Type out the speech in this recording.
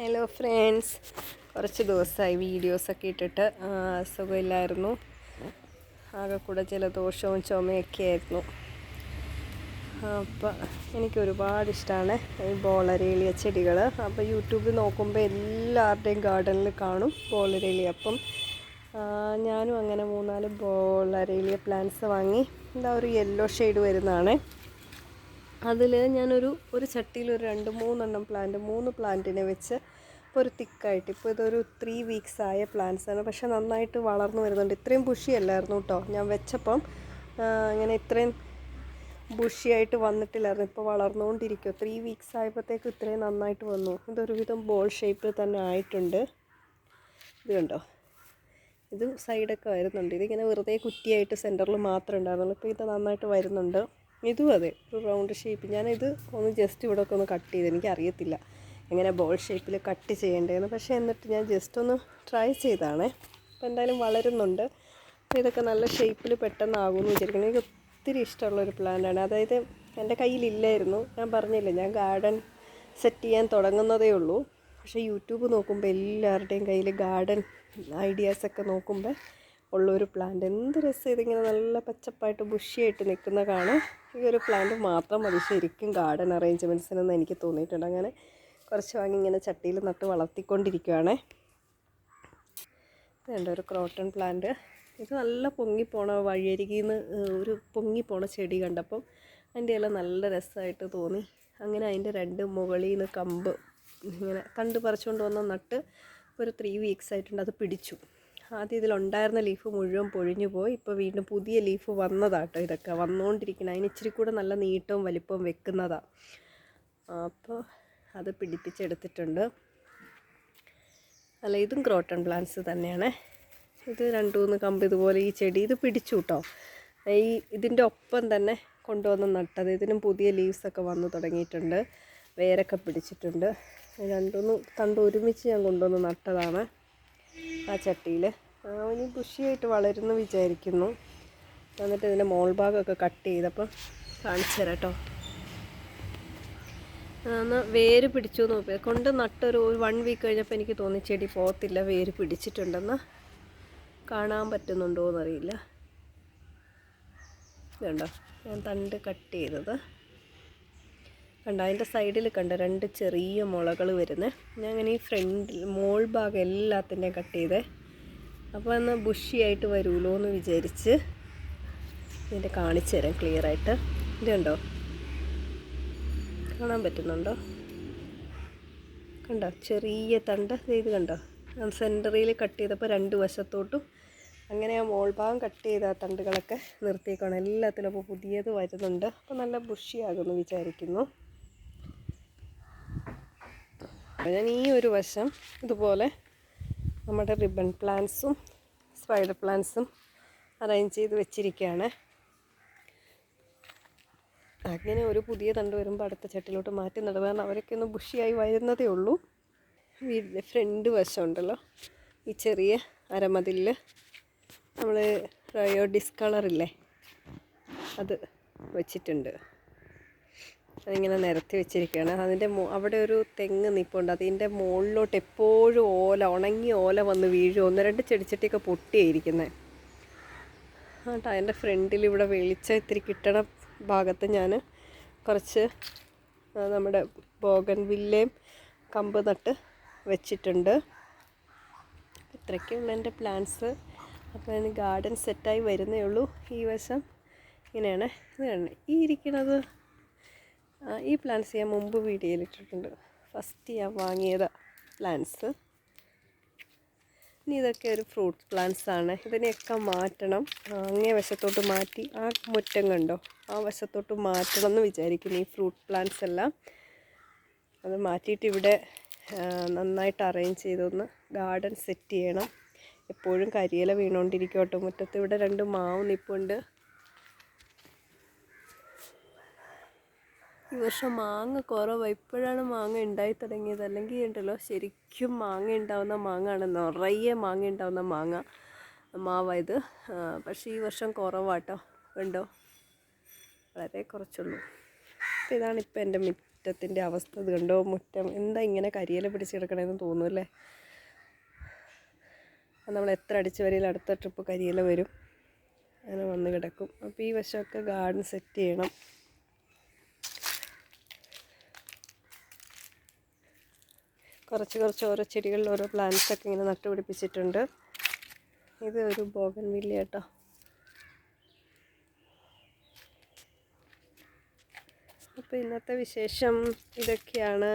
Hello friends കുറച്ച് ദിവസമായി വീഡിയോസൊക്കെ ഇട്ടിട്ട് സുഖമില്ലായിരുന്നു. ആകെ കൂടെ ജലദോഷവും ചുമയൊക്കെ ആയിരുന്നു. അപ്പം എനിക്ക് ഒരുപാട് ഇഷ്ടമാണ് ഈ ബോളരേലിയ ചെടികൾ അപ്പോൾ യൂട്യൂബിൽ നോക്കുമ്പോൾ എല്ലാവരുടെയും ഗാർഡനിൽ കാണും ബോളരേലിയ. അപ്പം ഞാനും അങ്ങനെ മൂന്നാൽ ബോളരേലിയ പ്ലാന്റ്സ് വാങ്ങി എന്താ ഒരു യെല്ലോ ഷെയ്ഡ് വരുന്നതാണ്. അതിൽ ഞാനൊരു ഒരു ചട്ടിയിൽ ഒരു രണ്ട് മൂന്നെണ്ണം പ്ലാന്റ് മൂന്ന് പ്ലാന്റിനെ വെച്ച് ഇപ്പോൾ ഒരു തിക്കായിട്ട് ഇപ്പോൾ ഇതൊരു ത്രീ വീക്സ് ആയ പ്ലാന്റ്സ് ആണ്. പക്ഷെ നന്നായിട്ട് വളർന്നു വരുന്നുണ്ട്. ഇത്രയും ബുഷിയല്ലായിരുന്നു കേട്ടോ ഞാൻ വെച്ചപ്പം ഇങ്ങനെ ഇത്രയും ബുഷിയായിട്ട് വന്നിട്ടില്ലായിരുന്നു. ഇപ്പോൾ വളർന്നുകൊണ്ടിരിക്കുക ത്രീ വീക്സ് ആയപ്പോഴത്തേക്ക് ഇത്രയും നന്നായിട്ട് വന്നു. ഇതൊരുവിധം ബോൾ ഷേപ്പിൽ തന്നെ ആയിട്ടുണ്ട്. ഇത് കണ്ടോ? ഇത് സൈഡൊക്കെ വരുന്നുണ്ട്. ഇതിങ്ങനെ വെറുതെ കുറ്റിയായിട്ട് സെന്ററിൽ മാത്രമേ ഉണ്ടായിരുന്നുള്ളൂ. ഇപ്പോൾ ഇത് നന്നായിട്ട് വരുന്നുണ്ട്. ഇതും അതെ ഒരു റൗണ്ട് ഷേപ്പ് ഞാനിത് ഒന്ന് ജസ്റ്റ് ഇവിടെ ഒക്കെ ഒന്ന് കട്ട് ചെയ്ത് എനിക്ക് അറിയത്തില്ല എങ്ങനെ ബോൾ ഷേപ്പിൽ കട്ട് ചെയ്യേണ്ടതെന്ന് പക്ഷേ എന്നിട്ട് ഞാൻ ജസ്റ്റ് ഒന്ന് ട്രൈ ചെയ്താണ്. അപ്പോൾ എന്തായാലും വളരുന്നുണ്ട്. ഇതൊക്കെ നല്ല ഷേപ്പിൽ പെട്ടെന്നാകുമെന്ന് വിചാരിക്കുന്നു. എനിക്ക് ഒത്തിരി ഇഷ്ടമുള്ളൊരു പ്ലാന്റാണ് അതായത് എന്റെ കയ്യിലില്ലായിരുന്നു ഞാൻ പറഞ്ഞില്ല ഞാൻ ഗാർഡൻ സെറ്റ് ചെയ്യാൻ തുടങ്ങുന്നതേ ഉള്ളൂ. പക്ഷേ യൂട്യൂബ് നോക്കുമ്പോൾ എല്ലാവരുടെയും കയ്യിൽ ഗാർഡൻ ഐഡിയാസൊക്കെ നോക്കുമ്പോൾ ഉള്ളൊരു പ്ലാന്റ് എന്ത് രസം ഇതിങ്ങനെ നല്ല പച്ചപ്പായിട്ട് ബുഷിയായിട്ട് നിൽക്കുന്ന കാണാൻ. ഈ ഒരു പ്ലാന്റ് മാത്രം മതി. ശരിക്കും ഗാർഡൻ അറേഞ്ച്മെന്റ്സിനെന്ന് എനിക്ക് തോന്നിയിട്ടുണ്ട്. അങ്ങനെ കുറച്ച് വാങ്ങി ഇങ്ങനെ ചട്ടിയിൽ നട്ട് വളർത്തിക്കൊണ്ടിരിക്കുകയാണ് വേണ്ട ഒരു ക്രോട്ടൺ പ്ലാന്റ് ഇത് നല്ല പൊങ്ങിപ്പോണ വഴിയരികിൽ നിന്ന് ഒരു പൊങ്ങിപ്പോണ ചെടി കണ്ടപ്പം അതിന്റെ എല്ലാം നല്ല രസമായിട്ട് തോന്നി. അങ്ങനെ അതിന്റെ രണ്ട് മുകളിൽ നിന്ന് കമ്പ് ഇങ്ങനെ കണ്ട് പറിച്ചുകൊണ്ട് വന്ന നട്ട് ഒരു ത്രീ വീക്സ് ആയിട്ടുണ്ട്. അത് പിടിച്ചു. ആദ്യം ഇതിലുണ്ടായിരുന്ന ലീഫ് മുഴുവൻ പൊഴിഞ്ഞു പോയി. ഇപ്പോൾ വീണ്ടും പുതിയ ലീഫ് വന്നതാട്ടോ ഇതൊക്കെ. വന്നുകൊണ്ടിരിക്കണം അതിന് ഇച്ചിരി കൂടെ നല്ല നീട്ടവും വലിപ്പവും വെക്കുന്നതാണ് അപ്പോൾ അത് പിടിപ്പിച്ചെടുത്തിട്ടുണ്ട്. അല്ല ഇതും ക്രോട്ടൺ പ്ലാന്റ്സ് തന്നെയാണ്. ഇത് രണ്ട് മൂന്ന് കമ്പ് ഇതുപോലെ ഈ ചെടി ഇത് പിടിച്ചു കേട്ടോ ഈ ഇതിന്റെ ഒപ്പം തന്നെ കൊണ്ടുവന്ന് നട്ടത്. ഇതിനും പുതിയ ലീവ്സൊക്കെ വന്നു തുടങ്ങിയിട്ടുണ്ട്. വേരൊക്കെ പിടിച്ചിട്ടുണ്ട്. രണ്ടുമൂന്ന് തണ്ട് ഒരുമിച്ച് ഞാൻ കൊണ്ടുവന്ന് നട്ടതാണ്. ആ ചട്ടിയിൽ ഇനി ബുഷിയായിട്ട് വളരുന്നു വിചാരിക്കുന്നു. എന്നിട്ട് ഇതിന്റെ മോൾ ഭാഗമൊക്കെ കട്ട് ചെയ്തപ്പോൾ കാണിച്ചു തരാം കേട്ടോ. എന്നാൽ വേര് പിടിച്ചു നോക്കി. കൊണ്ട് നട്ടൊരു വൺ വീക്ക് കഴിഞ്ഞപ്പോൾ എനിക്ക് തോന്നി ചെടി പോകത്തില്ല വേര് പിടിച്ചിട്ടുണ്ടെന്ന്. കാണാൻ പറ്റുന്നുണ്ടോ എന്നറിയില്ല ഇതുണ്ടോ? ഞാൻ തണ്ട് കട്ട് ചെയ്തത്. കണ്ട അതിന്റെ സൈഡിൽ കണ്ട രണ്ട് ചെറിയ മുളകൾ വരുന്നത് ഞാൻ അങ്ങനെ ഈ ഫ്രണ്ടിൽ മോൾ ഭാഗം എല്ലാത്തിന്റെയും കട്ട് ചെയ്തേ. അപ്പോൾ എന്നാൽ ബുഷിയായിട്ട് വരുമല്ലോ എന്ന് വിചാരിച്ച് ഇതിന്റെ കാണിച്ചു തരാം ക്ലിയറായിട്ട് ഇതുണ്ടോ കാണാൻ പറ്റുന്നുണ്ടോ? കണ്ടോ? ചെറിയ തണ്ട്. ഇത് കണ്ടോ? സെന്ററിൽ കട്ട് ചെയ്തപ്പോൾ രണ്ട് വശത്തോട്ടും അങ്ങനെ ആ മോൾ ഭാഗം കട്ട് ചെയ്ത ആ തണ്ടുകളൊക്കെ നിർത്തിയേക്കാണ് എല്ലാത്തിലും അപ്പോൾ പുതിയത് വരുന്നുണ്ട്. അപ്പോൾ നല്ല ബുഷിയാകുമെന്ന് വിചാരിക്കുന്നു അപ്പോൾ ഞാൻ ഈ ഒരു വശം ഇതുപോലെ നമ്മുടെ റിബൺ പ്ലാന്റ്സും സ്പൈഡർ പ്ലാന്റ്സും അറേഞ്ച് ചെയ്ത് വെച്ചിരിക്കുകയാണ്. അങ്ങനെ ഒരു പുതിയ തണ്ട് വരുമ്പോൾ അടുത്ത ചട്ടിലോട്ട് മാറ്റി നടുക. കാരണം അവരൊക്കെ ഒന്ന് ബുഷിയായി വരുന്നതേ ഉള്ളൂ. വീടിന്റെ ഫ്രണ്ട് വശം ഉണ്ടല്ലോ ഈ ചെറിയ അരമതിൽ നമ്മൾ റയോ ഡിസ്കളറില്ലേ അത് വെച്ചിട്ടുണ്ട്. അതിങ്ങനെ നിരത്തി വെച്ചിരിക്കുകയാണ്. അതിന്റെ അവിടെ ഒരു തെങ്ങ് നിൽപ്പുണ്ട് അതിന്റെ മുകളിലോട്ട് എപ്പോഴും ഓല ഉണങ്ങിയ ഓല വന്ന് വീഴും. ഒന്ന് രണ്ട് ചെടിച്ചട്ടിയൊക്കെ പൊട്ടിയായിരിക്കുന്നത് കേട്ടോ അതിന്റെ ഫ്രണ്ടിൽ ഇവിടെ വെളിച്ചം ഇത്തിരി കിട്ടണ ഭാഗത്ത് ഞാൻ കുറച്ച് നമ്മുടെ ബോഗൻ വില്ലയും കമ്പ് നട്ട് വെച്ചിട്ടുണ്ട്. ഇത്രയ്ക്കുള്ള എന്റെ പ്ലാന്റ്സ് അപ്പോൾ അതിന് ഗാർഡൻ സെറ്റായി വരുന്നേ ഉള്ളൂ. ഈ വശം ഇങ്ങനെയാണ്. ഇങ്ങനെയാണ് ഈ ഇരിക്കുന്നത് ഈ പ്ലാന്റ്സ് ഞാൻ മുമ്പ് വീഡിയോയിൽ ഇട്ടിട്ടുണ്ട്. ഫസ്റ്റ് ഞാൻ വാങ്ങിയത് പ്ലാന്റ്സ് ഇനി ഇതൊക്കെ ഒരു ഫ്രൂട്ട് പ്ലാന്റ്സ് ആണ്. ഇതിനെയൊക്കെ മാറ്റണം. അങ്ങേ വശത്തോട്ട് മാറ്റി. ആ മുറ്റം കണ്ടോ? ആ വശത്തോട്ട് മാറ്റണം എന്ന് വിചാരിക്കുന്നു ഈ ഫ്രൂട്ട് പ്ലാന്റ്സ് എല്ലാം. അത് മാറ്റിയിട്ട് ഇവിടെ നന്നായിട്ട് അറേഞ്ച് ചെയ്തൊന്ന് ഗാർഡൻ സെറ്റ് ചെയ്യണം. എപ്പോഴും കരിയില വീണുകൊണ്ടിരിക്കോട്ടെ മുറ്റത്ത് ഇവിടെ രണ്ട് മാവ് നിൽപ്പുണ്ട് ഈ വർഷം മാങ്ങ കുറവാണ് ഇപ്പോഴാണ് മാങ്ങ ഉണ്ടായി തുടങ്ങിയത്. അല്ലെങ്കിൽ ഉണ്ടല്ലോ ശരിക്കും മാങ്ങ ഉണ്ടാവുന്ന മാങ്ങയാണ് നിറയെ മാങ്ങ ഉണ്ടാവുന്ന മാങ്ങ മാവായത്. പക്ഷേ ഈ വർഷം കുറവാട്ടോ. കണ്ടോ വളരെ കുറച്ചുള്ളൂ. അപ്പോൾ ഇതാണ് ഇപ്പോൾ എന്റെ മുറ്റത്തിന്റെ അവസ്ഥ. ഇത് കണ്ടോ? മുറ്റം എന്താ ഇങ്ങനെ കരിയില പിടിച്ച് കിടക്കണമെന്ന് തോന്നുമല്ലേ നമ്മൾ എത്ര അടിച്ച് വരിയിൽ അടുത്ത ട്രിപ്പ് കരിയില വരും. അങ്ങനെ വന്ന് കിടക്കും. അപ്പോൾ ഈ വശമൊക്കെ ഗാർഡൻ സെറ്റ് ചെയ്യണം. കുറച്ച് കുറച്ച് ഓരോ ചെടികളിൽ ഓരോ പ്ലാന്റ്സ് ഒക്കെ ഇങ്ങനെ നട്ടുപിടിപ്പിച്ചിട്ടുണ്ട്. ഇത് ഒരു ബോഗൻ വില്ല കേട്ടോ. അപ്പോൾ ഇന്നത്തെ വിശേഷം ഇതൊക്കെയാണ്.